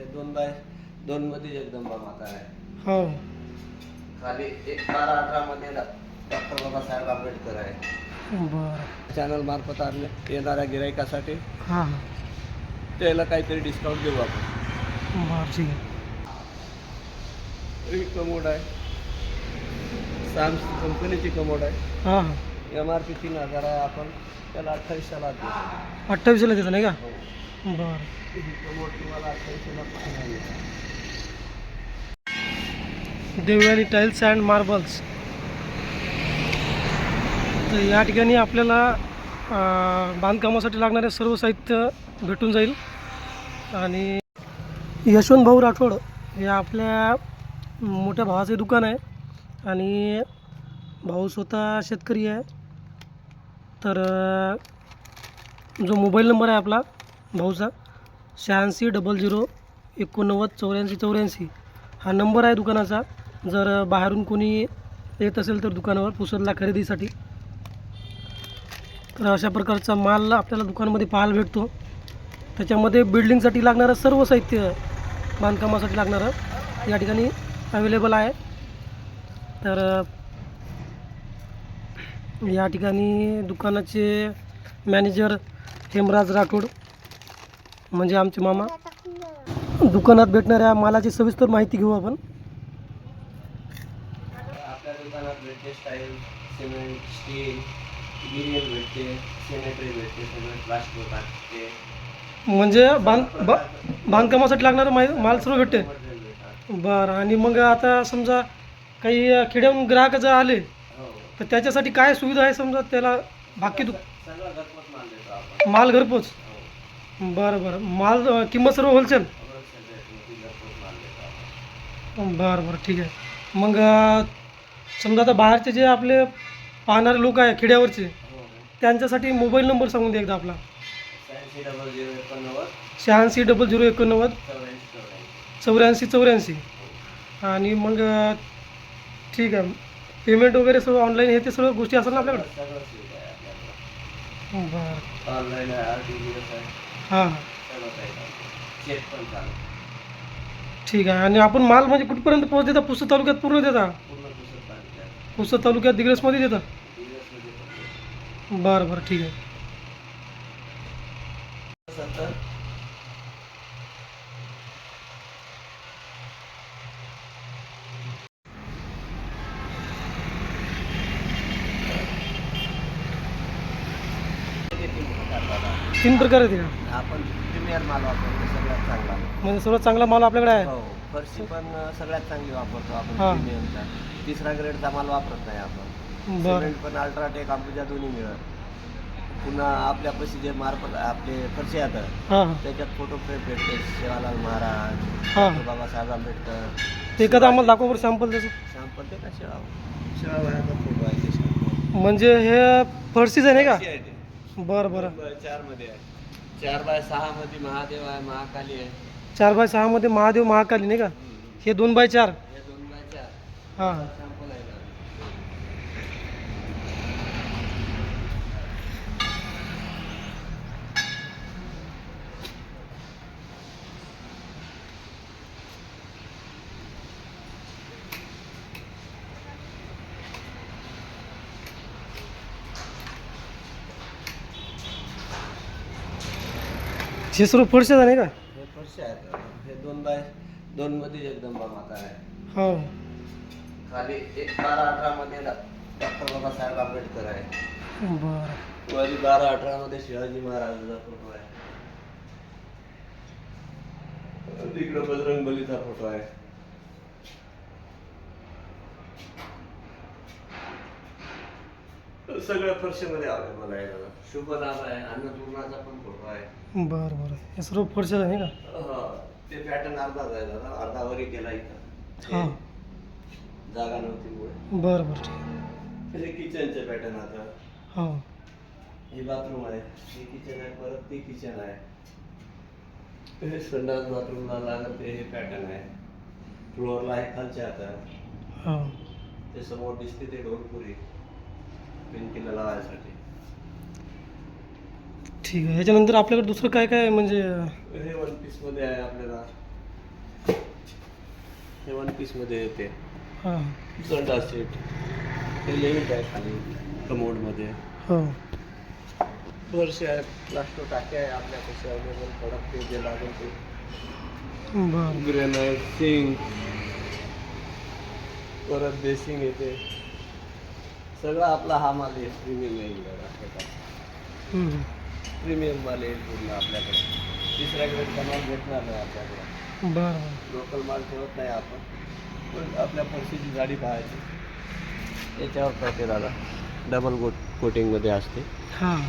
हे दोन बाय दोन मध्ये जगदंबा माता आहे. हो. खाली एक बारा अठरा मध्ये डॉक्टर बाबासाहेब आंबेडकर आहे. बरं. चॅनल मार्फत आणले येणाऱ्या गिरायकासाठी. हां. त्याला काहीतरी डिस्काउंट देऊ आपण. बरं ठीक आहे. ही कमोड आहे. सॅम्स कंपनीची कमोड आहे. हां. एम आर पी तीन हजार आहे आपण. त्याला अठ्ठावीसशेला देतो अठ्ठावीसला देतं नाही का? हो. बरं. देवयानी टाईल्स अँड मार्बल्स तर या ठिकाणी आपल्याला बांधकामासाठी लागणारे सर्व साहित्य भेटून जाईल. आणि यशवंत भाऊ राठोड हे आपल्या मोठ्या भावाचे दुकान आहे. आणि भाऊ स्वतः शेतकरी आहे. तर जो मोबाईल नंबर आहे आपला भाऊचा शहाऐंशी डबल झिरो एकोणनव्वद चौऱ्याऐंशी चौऱ्याऐंशी. हा नंबर आहे दुकानाचा. जर बाहेरून कोणी येत असेल तर दुकानावर पुसदला खरेदीसाठी. तर अशा प्रकारचा माल आपल्याला दुकानामध्ये पाहायला भेटतो. त्याच्यामध्ये बिल्डिंगसाठी लागणारं सर्व साहित्य बांधकामासाठी लागणारं या ठिकाणी अवेलेबल आहे. तर या ठिकाणी दुकानाचे मॅनेजर हेमराज राठोड म्हणजे आमचे मामा. दुकानात भेटणाऱ्या मालाची सविस्तर माहिती घेऊ आपण. आपल्या दुकानात भेटते स्टाईल सिमेंट स्टील गिरियल भेटते भेटते सगळं प्लास्टिक भेटते. म्हणजे बांध बा बांधकामासाठी लागणारं माल माल सर्व भेटते. मटेरियल भेटतात. बरं आणि मग आता समजा काही खेड्याहून ग्राहक जर आले हो. तर त्याच्यासाठी काय सुविधा आहे समजा? त्याला बाकी दु सगळं घरपोच माल देतो आपण. माल घरपोच. बरं बरं. माल किंमत सर्व होलसेल बरं बरं. ठीक आहे. मग समजा आता बाहेरचे जे आपले पाहणारे लोक आहे खेड्यावरचे त्यांच्यासाठी मोबाईल नंबर सांगून द्या एकदा आपला. शहाऐंशी डबल झिरो एकोणनव्वद. चौऱ्याऐंशी चौऱ्याऐंशी. आणि मग ठीक आहे. पेमेंट वगैरे सर्व ऑनलाईन हे ते सर्व गोष्टी असतात ना आपल्याकडे? बरं. ऑनलाईन हाँ। हाँ ठीक आणि आपण माल म्हणजे कुठपर्यंत पोहोच देता पुसद तालुक्यात पूर्ण देता? पूर्ण तालुक्यात पुसद तालुक्यात देता? बरं बरं. ठीक सत्तर तीन प्रकार आहेत का? प्रीमियर माल वापरतो सगळ्यात चांगला. म्हणजे सर्वात चांगला माल आपल्याकडे आहे? हो फरशी पण सगळ्यात चांगली वापरतो आपण हा. प्रीमियमचा तिसरा ग्रेडचा माल वापरत नाही आपण. बरं. सिमेंट पण अल्ट्राटेक अंबुजा दोन्ही मिळत. पुन्हा आपल्यापाशी जे मार्फत आपले फरशी येतात हां. हां त्याच्यात फोटो फ्रेम भेटते शिवालाल महाराज हां. डॉक्टर बाबासाहेब आंबेडकर. ते एखादा आम्हाला दाखवा बरं सॅम्पल त्याचं. शॅम्पल ते का शिळा शिळाबाईचा फोटो आहे ते शॅम्पल म्हणजे हे फरशीच आहे नाही का. बरं बरं. चारमध्ये आहे. चार बाय सहा मध्ये महादेव आहे महाकाली आहे. चार बाय सहामध्ये महादेव महाकाली नाही का? हे दोन बाय चार. हे दोन बाय चार. हां. फरशीच आहे नाही का? हे फरशी आहेत. हे दोन बाय दोन मध्ये जगदंबा माता आहे. हो. खाली एक बारा अठरा मध्ये डॉक्टर बाबासाहेब आंबेडकर आहे. बरं. वरी बारा अठरा मध्ये शिवाजी महाराजांचा फोटो आहे. तिकडं बजरंग बलीचा फोटो आहे. सगळ्या फरशीमध्ये अवेलेबल आहे दादा शुभ नाम आहे अन्नपूर्णाचा पण फोटो आहे. बरं बरं. हे सर्व फरशीच आहे का? हा, ते पॅटर्न अर्धाच आहे दादा अर्धा वरी केला इथं. हां हे. जागा नव्हती मुळे. बरं बरं ठीक आहे. हे किचनचे पॅटर्न आता. हो. हे बाथरूम आहे. हे किचन आहे परत ते किचन आहे. हे संडास बाथरूमला लागत ते हे पॅटर्न आहे. फ्लोअरला आहे खालच्या आता. हो. ते समोर दिसते ते भिंतीला लावायसाठी. ठीक आहे ह्याच्यानंतर आपल्याकडे दुसरं काय काय म्हणजे हे वन पीसमध्ये आहे आपल्याला. हे वन पीसमध्ये येते. हां. संडा सेट हे लिमिट आहे खाली कमोडमध्ये हो. वर्ष आहे प्लास्टो टाक्या आहे आपल्यापाशी अवेलेबल प्रोडक्ट ते जे लागेल ते. बरं. ग्रेनाईट सिंग परत बेसिंग येते. सगळा आपला हा माल आहे प्रीमियम येईल. प्रीमियम माल येईल पूर्ण आपल्याकडे. तिसऱ्या ग्रेडचा माल भेटणार नाही आपल्याकडे. बरं. लोकल माल ठेवत नाही आपण. पण आपल्या फरशीची जाडी पाहायची. याच्यावर कळते दादा? डबल कोट कोटिंगमध्ये असते. हां.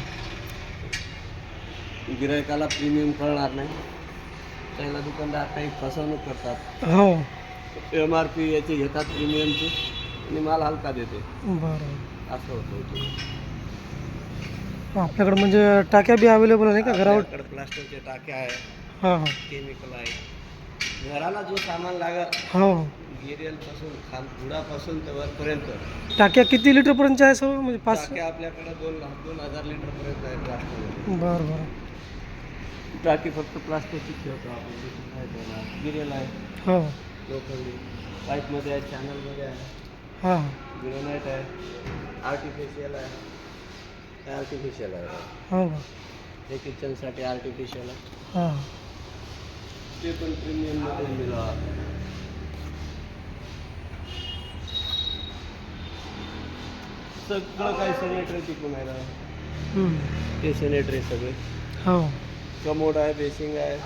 गिरायकाला प्रीमियम कळणार नाही. त्याला दुकानदार काही फसवणूक करतात. हो. एम आर पी याचे घेतात प्रीमियमचे आणि माल हलका देते बरं. असं होतं. आपल्याकडे म्हणजे टाक्या बी अवेलेबल आहे का? घरावर आपल्याकडे प्लास्टिकचे टाक्या आहे हाँ हाँ. केमिकल आहे. घराला जो सामान लागत हो. गिरियलपासून खान धुडापासून तर वरपर्यंत. टाक्या किती लिटरपर्यंतच्या आहे सर म्हणजे पाच टाक्या आपल्याकडे दोन दोन हज़ार लिटरपर्यंत आहे प्लास्टिक बरं बरं. टाकी फक्त प्लास्टिकची ठेवतो आपण दुसरं काय गिरेल आहे. हो. लोखंडी. पाईपमध्ये आहे चॅनलमध्ये आहे. हां. ग्रेनाईट आहे. आर्टिफिशियल आहे. हे आर्टिफिशियल आहे. हो का? हे किचनसाठी आर्टिफिशियल आहे. हां. ते पण प्रीमियममध्ये मिळवा. सगळं काही सॅनिटरी टिकून आहे ना. हम्म. ते सॅनिटरी सगळे. हो. कमोड आहे बेसिंग आहे.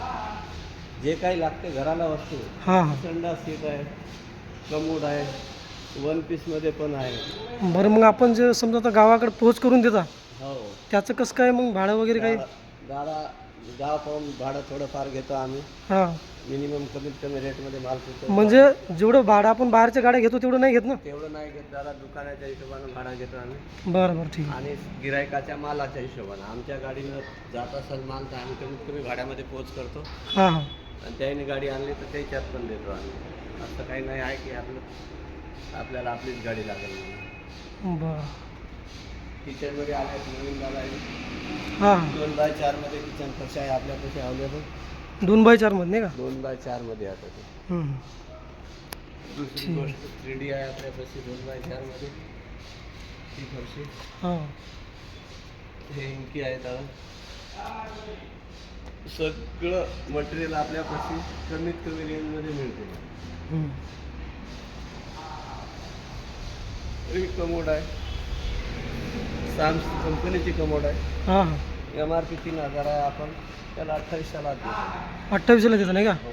जे काही लागते घराला वस्तू. हां हां. संडास सीट आहे. कमोड आहे. वन पीसमध्ये पण आहे. बरं मग आपण जे समजा आता गावाकडे पोच करून देता हो. त्याचं कसं काय मग भाडं वगैरे काही? गाडा गाव पाहून भाडं थोडंफार घेतो आम्ही. हां. मिनिमम कमीत कमी रेटमध्ये माल म्हणजे जेवढं भाडं आपण बाहेरच्या गाड्या घेतो तेवढं नाही घेत ना? तेवढं नाही घेत. दादा दुकानाच्या हिशोबानं भाडा घेतो आम्ही. बरं बरं ठीक आहे. आणि गिरायकाच्या मालाच्या हिशोबानं. आमच्या गाडीनं जात असेल माल तर आम्ही कमीत कमी भाड्यामध्ये पोच करतो. हां हां. आणि त्याने गाडी आणली तर त्याच्यात पण देतो आम्ही. असं काही नाही आहे की आपलं आपल्याला आपलीच गाडी लागेल. बरं. किचनमध्ये आल्या नवीन आहे हां. दोन बाय चारमध्ये किचन कशा आहे आपल्यापाशी अवेलेबल दोन बाय चारमध्ये नाही का? दोन बाय चारमध्ये आता ते. हम्म. दुसरी ठीक. गोष्ट थ्री डी आहे आपल्यापाशी दोन बाय चारमध्ये ती फरशी. हां. हे इंकी आहे दादा सगळं मटेरियल आपल्यापाशी कमीत कमी रेंजमध्ये मिळते. ही कमोड आहे. सॅम्स कंपनीची कमोड आहे. हां हां. एम आर पी तीन हजार आहे आपण. त्याला अठ्ठावीसशेला देतो. अठ्ठावीसला देतं नाही का? हो.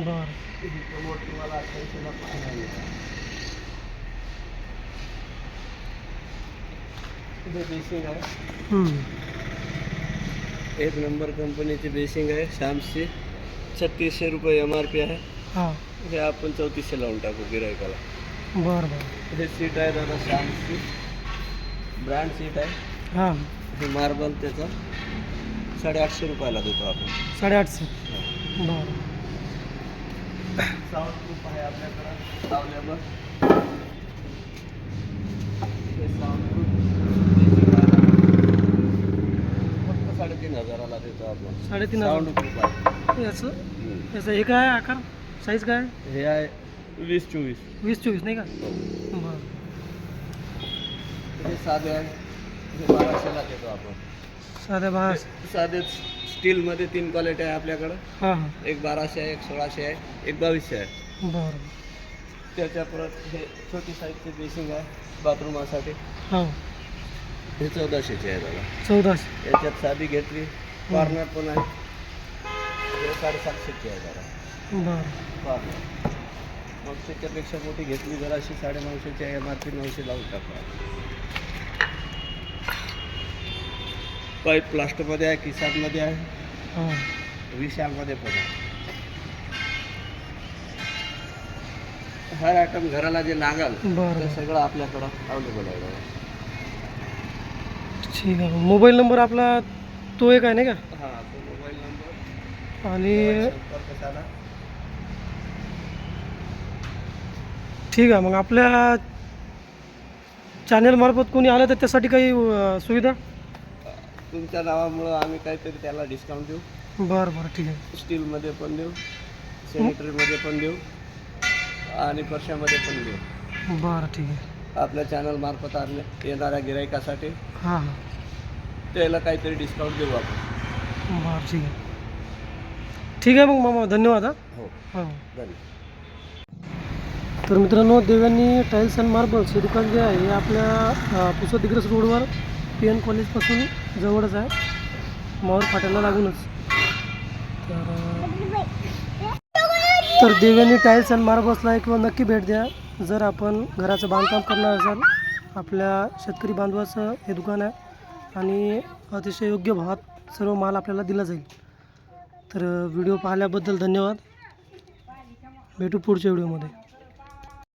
बरं. ही कमोड तुम्हाला अठ्ठावीसशेला पाहायला मिळेल. हे बेसिंग आहे. हम्म. एक नंबर कंपनीची बेसिंग आहे. शॅम्सची छत्तीसशे रुपये एम आर पी आहे. हां. हे आपण चौतीसशे लावून टाकू गिरायकाला. बरं बरं. हे सीट आहे दादा शॅम्सची ब्रँड सीट आहे. हां. हे मार्बल त्याचा. साडेआठशे रुपयाला देतो आपण. साडेआठशे. बरं. साऊंड प्रूफ आहे आपल्याकडं. हे फक्त साडेतीन हजाराला देतो आपण. साडेतीन साऊंड हजार. प्रूफ आहे. याचं? हम्म. याचं हे काय आकार? साईज काय? हे आहे वीस चोवीस. वीस चोवीस नाही का? बरं. हे साधे आहे हे बाराशेला देतो आपण. साध्या बा साधे स्टीलमध्ये तीन क्वालिटी आहे आपल्याकडं. हां हां. एक बाराशे आहे एक सोळाशे आहे एक बावीसशे आहे. बरं. त्याच्या परत हे छोटी साईजचे बेसिंग आहे बाथरूमासाठी हो. हे चौदाशेचे आहे दादा. चौदाशे. याच्यात साधी घेतली कॉर्नर पण आहे. हे साडेसातशेची आहे दादा. बरं. कॉर्नर मग त्याच्यापेक्षा मोठी घेतली जराशी साडेनऊशेची आहे एम आर पी नऊशे लावून टाकू पाईप प्लास्टरमध्ये आहे किसानमध्ये आहे. हां. विशालमध्ये पण आहे. हर आयटम घराला जे लागल बरं. ते सगळं आपल्याकडं अवेलेबल आहे. ठीक आहे. मोबाईल नंबर आपला तो एक आहे नाही का? हां तो मोबाईल नंबर. आणि संपर्क साधा ठीक आहे मग आपल्या चॅनलमार्फत कोणी आलं तर त्यासाठी काही अं, सुविधा? तुमच्या नावामुळं आम्ही काहीतरी त्याला डिस्काउंट देऊ. बरं बरं ठीक आहे. स्टीलमध्ये पण देऊ सॅनिटरीमध्ये पण देऊ आणि परशामध्ये पण घेऊ बरं ठीक आहे. आपल्या चॅनल मार्फत येणाऱ्या गिरायकासाठी हां हां. त्याला काहीतरी डिस्काउंट देऊ आपण. बरं ठीक आहे. ठीक आहे मग मामा धन्यवाद हां. हो. हां. धन्यवाद. तर मित्रांनो देवांनी टाईल्स अँड मार्बल्स हे दुकान जे आहे हे आपल्या पुसदिग्रस रोडवर पी एन कॉलेजपासून जवळच आहे. मावर फाट्याला लागूनच. तर तर देवांनी टाईल्स अँड मार्बल्सला एक वेळ नक्की भेट द्या. जर आपण घराचं बांधकाम करणार असाल आपल्या शेतकरी बांधवाचं हे दुकान आहे आणि अतिशय योग्य भावात सर्व माल आपल्याला दिला जाईल. तर व्हिडिओ पाहिल्याबद्दल धन्यवाद. भेटू पुढच्या व्हिडिओमध्ये.